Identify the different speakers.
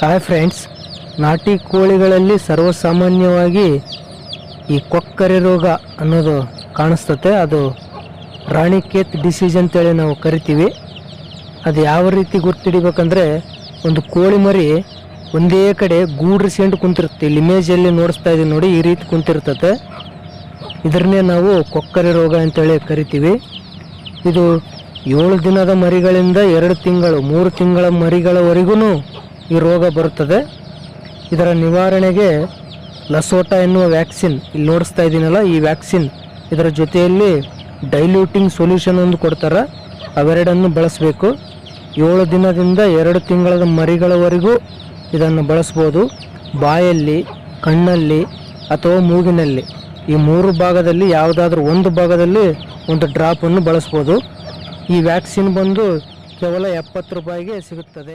Speaker 1: Hi friends, ನಾಟಿ ಕೋಳಿಗಳಲ್ಲಿ ಸರ್ವಸಾಮಾನ್ಯವಾಗಿ ಈ ಕೊಕ್ಕರೆ ರೋಗ ಅನ್ನೋದು ಕಾಣಿಸ್ತತೆ. ಅದು ರಾಣಿಕೇತ್ ಡಿಸೀಸ್ ಅಂತೇಳಿ ನಾವು ಕರಿತೀವಿ. ಅದು ಯಾವ ರೀತಿ ಗುರ್ತಿಡಿಬೇಕಂದ್ರೆ, ಒಂದು ಕೋಳಿ ಮರಿ ಒಂದೇ ಕಡೆ ಗೂಡ್ರಿಸ್ಕೊಂಡು ಕುಂತಿರುತ್ತೆ. ಇಲ್ಲಿ ಇಮೇಜಲ್ಲಿ ನೋಡಿಸ್ತಾ ಇದೀವಿ ನೋಡಿ, ಈ ರೀತಿ ಕುಂತಿರ್ತತೆ. ಇದನ್ನೇ ನಾವು ಕೊಕ್ಕರೆ ರೋಗ ಅಂತೇಳಿ ಕರಿತೀವಿ. ಇದು ಏಳು ದಿನದ ಮರಿಗಳಿಂದ ಎರಡು ತಿಂಗಳು, ಮೂರು ತಿಂಗಳ ಮರಿಗಳವರೆಗೂ ಈ ರೋಗ ಬರುತ್ತದೆ. ಇದರ ನಿವಾರಣೆಗೆ ಲಸೋಟ ಎನ್ನುವ ವ್ಯಾಕ್ಸಿನ್ ಇಲ್ಲಿ ನೋಡಿಸ್ತಾ ಇದ್ದೀನಲ್ಲ ಈ ವ್ಯಾಕ್ಸಿನ್ ಇದರ ಜೊತೆಯಲ್ಲಿ ಡೈಲ್ಯೂಟಿಂಗ್ ಸೊಲ್ಯೂಷನ್ ಒಂದು ಕೊಡ್ತಾರೆ. ಅವೆರಡನ್ನು ಬಳಸಬೇಕು. ಏಳು ದಿನದಿಂದ ಎರಡು ತಿಂಗಳ ಮರಿಗಳವರೆಗೂ ಇದನ್ನು ಬಳಸ್ಬೋದು. ಬಾಯಲ್ಲಿ, ಕಣ್ಣಲ್ಲಿ ಅಥವಾ ಮೂಗಿನಲ್ಲಿ. ಈ ಮೂರು ಭಾಗದಲ್ಲಿ ಯಾವುದಾದ್ರೂ ಒಂದು ಭಾಗದಲ್ಲಿ ಒಂದು ಡ್ರಾಪನ್ನು ಬಳಸ್ಬೋದು. ಈ ವ್ಯಾಕ್ಸಿನ್ ಬಂದು ಕೇವಲ ಎಪ್ಪತ್ತು ರೂಪಾಯಿಗೆ ಸಿಗುತ್ತದೆ.